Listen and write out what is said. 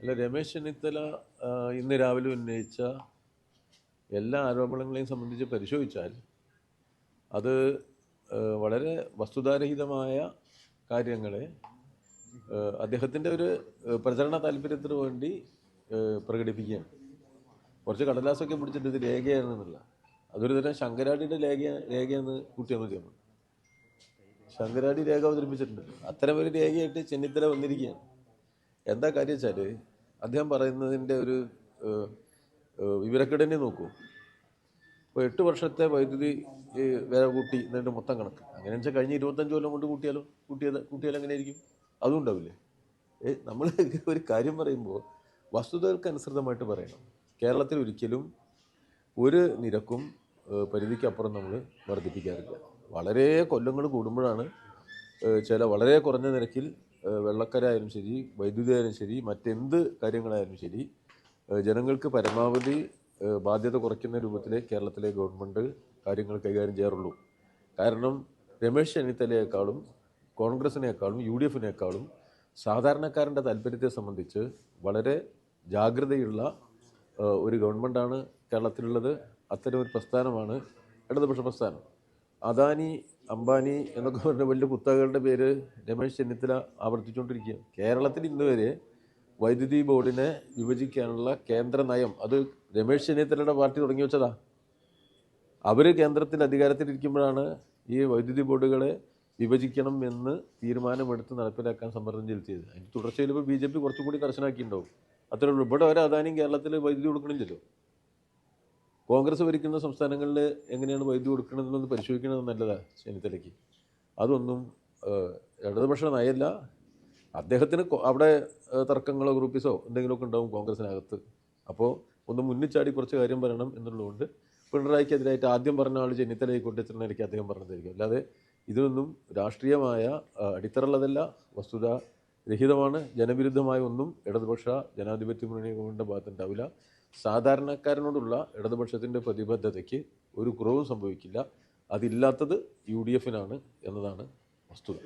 അല്ല രമേശ് ചെന്നിത്തല ഇന്ന് രാവിലെ ഉന്നയിച്ച എല്ലാ ആരോപണങ്ങളെയും സംബന്ധിച്ച് പരിശോധിച്ചാൽ അത് വളരെ വസ്തുതാരഹിതമായ കാര്യങ്ങളെ അദ്ദേഹത്തിന്റെ ഒരു പ്രചരണ താല്പര്യത്തിന് വേണ്ടി പ്രകടിപ്പിക്കുകയാണ്. കുറച്ച് കടലാസൊക്കെ പിടിച്ചിട്ട് ഇത് രേഖയാണെന്നുള്ള. അതൊരു തരം ശങ്കരാടിയുടെ രേഖ രേഖയെന്ന് കൂട്ടിയാൽ മതി ശങ്കരാടി രേഖ അവതരിപ്പിച്ചിട്ടുണ്ട്. അത്തരം ഒരു രേഖയായിട്ട് ചെന്നിത്തല വന്നിരിക്കുകയാണ്. എന്താ കാര്യം വെച്ചാൽ അദ്ദേഹം പറയുന്നതിന്റെ ഒരു വിവരക്കെടനെ നോക്കൂ. ഇപ്പോൾ എട്ട് വർഷത്തെ വൈദ്യുതി വില കൂട്ടി എന്നതിന്റെ മൊത്തം കണക്ക്. അങ്ങനെ വെച്ചാൽ കഴിഞ്ഞ ഇരുപത്തഞ്ച് കൊല്ലം കൊണ്ട് കൂട്ടിയാലോ? കൂട്ടിയത് എങ്ങനെ ആയിരിക്കും അതും ഉണ്ടാവില്ലേ? ഏ നമ്മൾ ഒരു കാര്യം പറയുമ്പോൾ വസ്തുതകൾക്ക് അനുസൃതമായിട്ട് പറയണം. കേരളത്തിൽ ഒരിക്കലും ഒരു നിരക്കും പരിധിക്കപ്പുറം നമ്മൾ വർദ്ധിപ്പിക്കാറില്ല. വളരെ കൊല്ലങ്ങൾ കൂടുമ്പോഴാണ് ചില വളരെ കുറഞ്ഞ നിരക്കിൽ വെള്ളക്കരായാലും ശരി വൈദ്യുതി ആയാലും ശരി മറ്റെന്ത് കാര്യങ്ങളായാലും ശരി ജനങ്ങൾക്ക് പരമാവധി ബാധ്യത കുറയ്ക്കുന്ന രൂപത്തിലേ കേരളത്തിലെ ഗവൺമെന്റ് കാര്യങ്ങൾ കൈകാര്യം ചെയ്യാറുള്ളൂ. കാരണം രമേശ് ചെന്നിത്തലയെക്കാളും കോൺഗ്രസിനേക്കാളും യു ഡി എഫിനേക്കാളും സാധാരണക്കാരന്റെ താല്പര്യത്തെ സംബന്ധിച്ച് വളരെ ജാഗ്രതയുള്ള ഒരു ഗവൺമെന്റാണ് കേരളത്തിലുള്ളത്. അത്തരം ഒരു പ്രസ്ഥാനമാണ് ഇടതുപക്ഷ പ്രസ്ഥാനം. അദാനി അംബാനി എന്നൊക്കെ പറഞ്ഞ വലിയ കുത്തകളുടെ പേര് രമേശ് ചെന്നിത്തല ആവർത്തിച്ചുകൊണ്ടിരിക്കുകയാണ്. കേരളത്തിൽ ഇന്ന് വരെ വൈദ്യുതി ബോർഡിനെ വിഭജിക്കാനുള്ള കേന്ദ്ര നയം അത് രമേശ് ചെന്നിത്തലയുടെ പാർട്ടി തുടങ്ങി വെച്ചതാ. അവർ കേന്ദ്രത്തിൽ അധികാരത്തിലിരിക്കുമ്പോഴാണ് ഈ വൈദ്യുതി ബോർഡുകളെ വിഭജിക്കണം എന്ന് തീരുമാനമെടുത്ത് നടപ്പിലാക്കാൻ സമ്മർദ്ദം ചെലുത്തിയത്. അതിന് തുടർച്ചയിൽ ഇപ്പോൾ ബി ജെ പി കുറച്ചും കൂടി കർശനാക്കിയിട്ടുണ്ടാവും അത്രേ ഉള്ളൂ. ഇവിടെ ഒരു അദാനിയും കേരളത്തിൽ വൈദ്യുതി കൊടുക്കണില്ലല്ലോ. കോൺഗ്രസ് ഭരിക്കുന്ന സംസ്ഥാനങ്ങളിൽ എങ്ങനെയാണ് വൈദ്യുതി കൊടുക്കണമെന്നൊന്ന് പരിശോധിക്കണമെന്ന് നല്ലതാണ് ചെന്നിത്തലയ്ക്ക്. അതൊന്നും ഇടതുപക്ഷ നയല്ല. അദ്ദേഹത്തിന് അവിടെ തർക്കങ്ങളോ ഗ്രൂപ്പീസോ എന്തെങ്കിലുമൊക്കെ ഉണ്ടാവും കോൺഗ്രസിനകത്ത്. അപ്പോൾ ഒന്ന് മുന്നിച്ചാടി കുറച്ച് കാര്യം പറയണം എന്നുള്ളതുകൊണ്ട് പിണറായിക്കെതിരായിട്ട് ആദ്യം പറഞ്ഞ ആൾ ചെന്നിത്തല ആയിക്കോട്ടെ എന്ന നിലയ്ക്ക് അദ്ദേഹം പറഞ്ഞതായിരിക്കും. അല്ലാതെ ഇതൊന്നും രാഷ്ട്രീയമായ അടിത്തറയുള്ളതല്ല. വസ്തുത രഹിതമാണ് ജനവിരുദ്ധമായ ഒന്നും ഇടതുപക്ഷ ജനാധിപത്യ മുന്നണി ഗവൺമെന്റിന്റെ ഭാഗത്തുണ്ടാവില്ല. സാധാരണക്കാരനോടുള്ള ഇടതുപക്ഷത്തിന്റെ പ്രതിബദ്ധതയ്ക്ക് ഒരു കുറവും സംഭവിക്കില്ല. അതില്ലാത്തത് യു ഡി എഫിനാണ് എന്നതാണ് വസ്തുത.